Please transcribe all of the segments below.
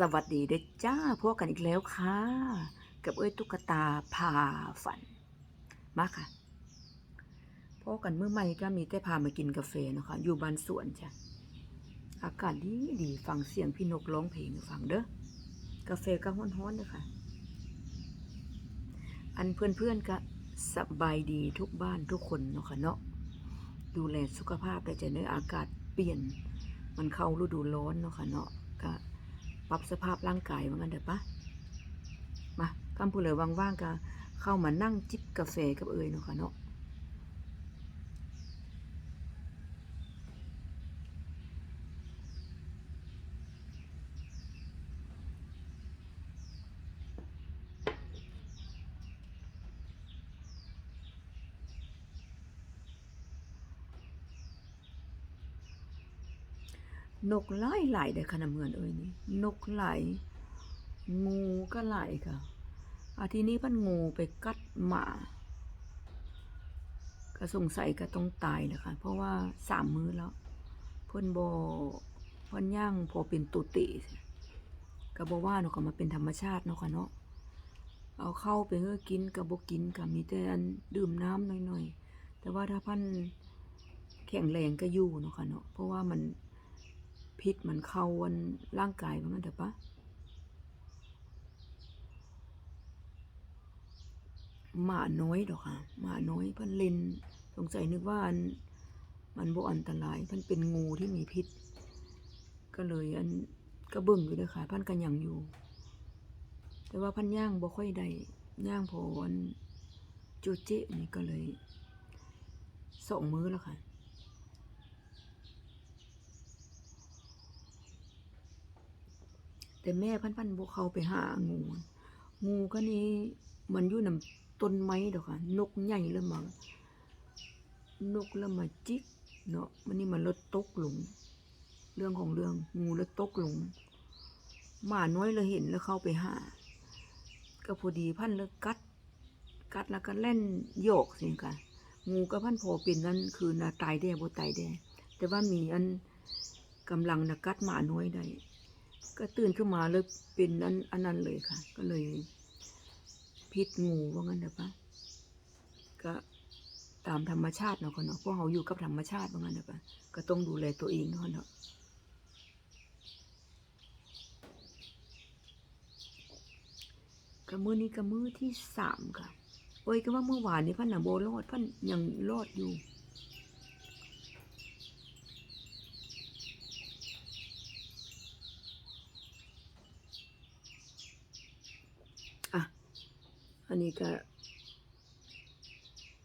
สวัสดีเด็กจ้าพวกกันอีกแล้วค่ะ กับเอ้ยตุ๊กตาพาฝัน มาค่ะพวกกันเมื่อไม่ก็มีแต่พามากินกาแฟนะคะ อยู่บ้านสวนจ้ะ อากาศดีดีฟังเสียงพี่นกร้องเพลงฟังเด้อกาแฟก็ฮ้อนๆเด้อค่ะอันเพื่อนๆก็สบายดีทุกบ้านทุกคนเนาะค่ะเนาะดูแลสุขภาพได้จะเนื้ออากาศเปลี่ยน มันเข้าฤดูร้อนเนาะค่ะเนาะก็ ปรับสภาพร่างกายเหมือนกันเด้อปะมาคำพูดเลยว่างๆก็เข้ามานั่งจิบกาแฟกับเอยเนาะค่ะเนาะ นกไล่ไหลายได้อขนาดเหมือนเอ้ยนี่นกไหลายงูก็ไหลายค่ะอาทีนี้พันงูไปกัดหมาก็สงสัยก็ต้องตายนะคะเพราะว่าสามมื้อแล้วเพิ่นบเพิ่นย่างพอเป็นตุติก็บ่ว่าเนาะก็มาเป็นธรรมชาติเนาะค่ะเนาะเอาเข้าไปเฮ้อกินก็บ่กินก็มีแต่อันดื่มน้ำหน่อยๆแต่ว่าถ้าพันแข็งแรงก็อยู่เนาะค่ะเนาะเพราะว่ามัน พิษมันเข้าวันร่างกายว่างั้นเถอะปะหมาน้อยดอกค่ะหมาน้อยพิ่นล่นสงสัยนึกว่าอันมันบ่อันตรายพิ่นเป็นงูที่มีพิษ ก็เลยอันก็เบิ่งอยู่เด้อค่ะพันกันยังอยู่ แต่ว่าพันย่างบ่ค่อยได้ย่างพออันโจเจนี่ก็เลยสองมื้อแล้วค่ะ แต่แม่พันพันบกเขาไปหางู งูก็นี่มันอยู่นำต้นไม้ดอกค่ะ นกใหญ่แล้วมานกแล้วมาจิกเนาะมันนี่มันลดตกหลงเรื่องของเรื่องงูล้วตกหลงหมาน้อยเลยเห็นแล้วเข้าไปหา ก็พอดีพันแล้วกัด กัดแล้วก็เล่นโยกสิค่ะงูก็พันพอเป็นนั้นคือนาตายแด้บ่ตายแด้แต่ว่ามีอันกำลังนะกัดหมาน้อยได้ ก็ตื่นขึ้นมาเลยเป็นอันอันนั้นเลยค่ะ ก็เลยพิษงูว่างั้นเถอะปะก็ตามธรรมชาติเนาะคนเนาะพวกเราอยู่กับธรรมชาติว่างั้นเถอะปะก็ต้องดูแลตัวเองเนาะเนาะก็มื้อนี้ก็มื้อที่สามค่ะโอ้ยก็ว่าเมื่อวานนี้พันหน่ะโบรอดพันยังรอดอยู่ อะ อันนี้ก็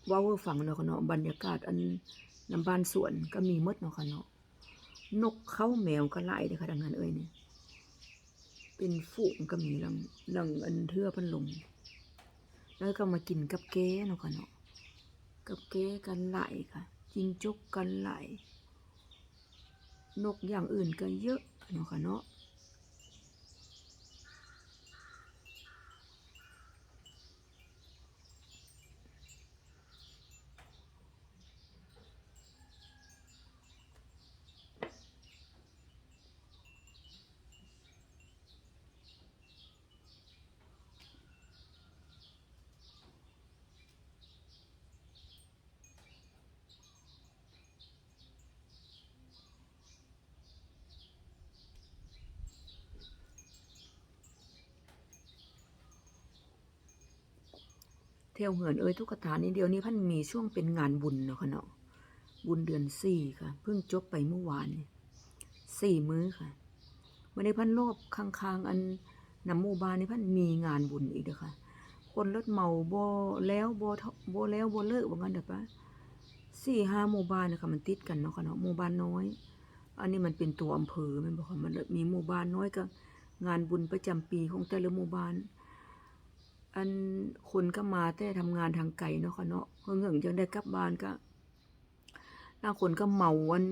ว่าเวอร์ฟังเนาะค่ะเนาะบรรยากาศอันน้ำบานสวนก็มีมดเนาะค่ะเนาะนกเข้าแมวก็ไล่เลยค่ะดังนั้นเอ้ยเนี่ยเป็นฝูงก็มีลังลังอันเทือพันลง แล้วก็มากินกับแก้เนาะค่ะเนาะกับแก้กันไหลค่ะจิงจกกันไหลนกอย่างอื่นก็เยอะเนาะค่ะเนาะ เที่ยวเหินเอ้ยทุกฐานนี้เดียวนี้พันมีช่วงเป็นงานบุญเนาะค่ะเนาะบุญเดือนสี่ค่ะ เพิ่งจบไปเมื่อวานนี่สี่มื้อค่ะวันนี้พันรอบค้างๆ อันนำหมู่บ้านนี่พันมีงานบุญอีกเด้อค่ะ คนรถเมาโบแล้วโบ่เท่าบ่แล้วโบเลิกว่างั้นเด้อปะสี่ห้าหมู่บ้านนะคะมันติดกันเนาะค่ะเนาะหมู่บ้านน้อย อันนี้มันเป็นตัวอำเภอแมันบอกว่ามันมีหมู่บ้านน้อยก็งานบุญประจำปีของแต่ละหมู่บ้าน อันคนก็มาแต่ทำงานทางไกลเนาะค่ะเนาะเพิ่งเหงจังได้กลับบ้านก็บาคนก็เมาวัน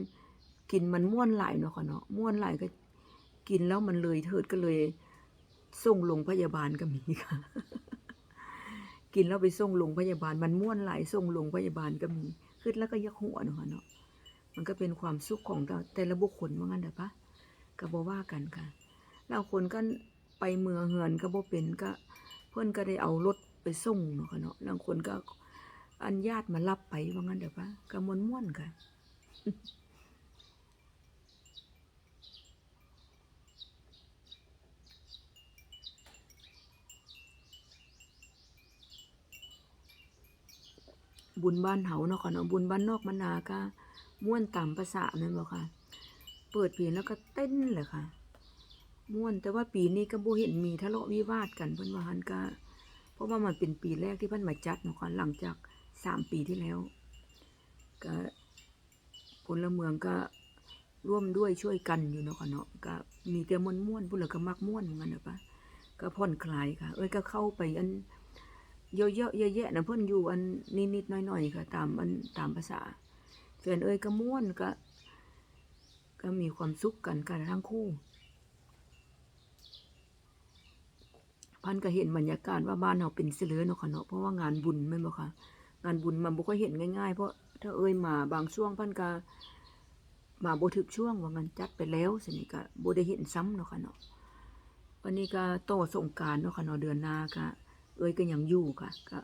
กินมันม่วนไหลเนาะค่ะเนาะม่วนไหลก็กินแล้วมันเลยเถิดก็เลย ส่งโรงพยาบาลก็มีค่ะ กินแล้วไปส่งโรงพยาบาล มันม่วนไหลส่งโรงพยาบาลก็มีขึ้นแล้วก็ยักหัวเนาะค่ะเนาะมันก็เป็นความสุขของแต่ละบุคคลว่างั้นเด้อปะก็บ่ว่ากันค่ะแล้วคนก็ไปเมืองเฮือนก็บ่เป็นก็ พิ่นก็ได้เอารถไปส่งเนาะค่ะเนาะบางคนก็อันญาติมารับไปว่างั้นเด้อปะก็ม่วนๆค่ะบุญบ้านเฮาเนาะค่ะเนาะบุญบ้านนอกมันนาก็ม่วนตามภาษาแม่นบ่ค่ะ เปิดเพลงแล้วก็เต้นเลยค่ะ ม่วน แต่ว่าปีนี้ก็บ่เห็นมีทะเลาะวิวาทกันเพิ่นว่าหันก็เพราะว่ามันเป็นปีแรกที่เพิ่นมาจัดเนาะค่ะหลังจากสามปีที่แล้ว ก็พลเมืองก็ร่วมด้วยช่วยกันอยู่เนาะค่ะเนาะก็มีแต่ม่วนๆพุ่นล้วก็มักม่วนเหมือนกันเด้อปะก็ผ่อนคลายค่ะ เอ้ยก็เข้าไปอันเยอะๆแยะๆนะเพิ่นอยู่อันนิดๆหน่อยๆค่ะ ตามอันตามภาษาแฟนเอ้ยก็ม่วนก็ ก็มีความสุขกันกันทั้งคู่ พันก็เห็นบรรยากาศว่าบ้านเราเป็นเสลือเนาะค่ะเนาะเพราะว่างานบุญแม่นบ่ค่ะ งานบุญมันบ่ค่อยเห็นง่ายๆ เพราะถ้าเอ้ยมาบางช่วงพันก็มาบ่ถึกช่วงว่างานจัดไปแล้วสินี่ก็บ่ได้เห็นซ้ำเนาะค่ะเนาะวันนี้ก็โตสงการเนาะค่ะเนาะเดือนหน้าก็เอ้ยก็ยังอยู่ค่ะก็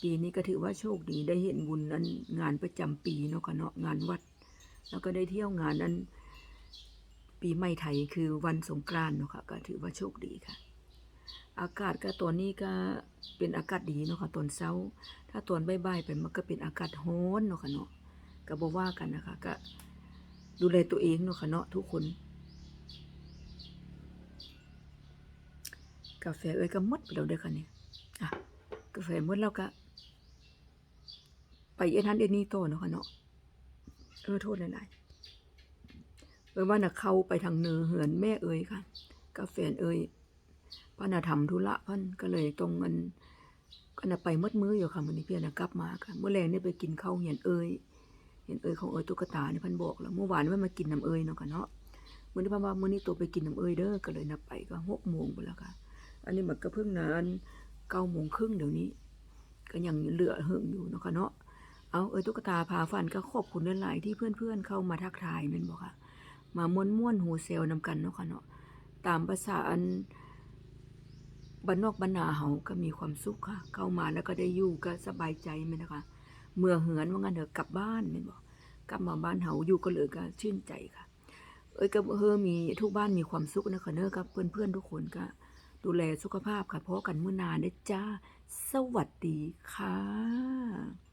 ปีนี้ก็ถือว่าโชคดีได้เห็นบุญนั้นงานประจำปีเนาะค่ะเนาะงานวัด แล้วก็ได้เที่ยวงานนั้น ปีใหม่ไทยคือวันสงกรานต์เนาะค่ะก็ถือว่าโชคดีค่ะ อากาศก็ตอนนี้ก็เป็นอากาศดีเนาะค่ะตอนเช้า ถ้าตอนบ่ายๆไปมันก็เป็นอากาศร้อนเนาะค่ะเนาะก็บ่ว่ากันนะคะ ก็ดูแลตัวเองเนาะค่ะเนาะทุกคน กาแฟเอ้ยก็มดไปแล้วเด้อค่ะเนี่ยอะกาแฟมดแล้วก็ไปเอ็นฮันเอ็นนี่โตเนาะค่ะเนาะเออโทษหลายๆเอ้ยว่าน่ะเข้าไปทางเนือเหือนแม่เอ้ยค่ะ กาแฟเอ้ย พ่อน่ะทำธุระพิ่นก็เลยตรงเงินก็น่ะไปมดมืออยู่ค่ะมื้อนี้เพี่นน่ะกลับมาค่ะเมื่อแรงเนี่ยไปกินข้าวเหียนเอ้ยเห็นเอ้ยของเอ้ยตุ๊กตาเนี่เพิ่นบอกแล้วเมื่อวานมันมากินน้ำเอ้ยเนาะค่ะเนาะมื้อนี้เพิ่นว่ามื้อนี้ตัวไปกินน้ำเอ้ยเด้อก็เลยนับไปก็6โมงไปแล้วค่ะ อันนี้มันก็เพิ่งนานเก้าโมงครึ่งเดี๋ยวนี้ ก็ยังเหลือเหิงอยู่เนาะค่ะเนาะเอาเอ้ยตุ๊กตาพาฟันก็ขอบคุณหลายที่เพื่อนๆเข้ามาทักทายแม่นบ่ค่ะมาม่วนม่วนๆโฮเซลนำกันเนาะค่ะเนาะตามภาษาอัน บ้านนอกบ้านนาเฮาก็มีความสุขค่ะ เข้ามาแล้วก็ได้อยู่ก็สบายใจไหมนะคะ เมื่อเหือนว่างั้นเถอะกลับบ้านไม่บอกกลับมาบ้านเฮาอยู่ก็เลยก็ชื่นใจค่ะ เอ้ยก็เฮอมีทุกบ้านมีความสุขนะคะเนอะครับ เพื่อนๆทุกคนก็ดูแลสุขภาพค่ะเพราะกันเมื่อนานนะจ้า สวัสดีค่ะ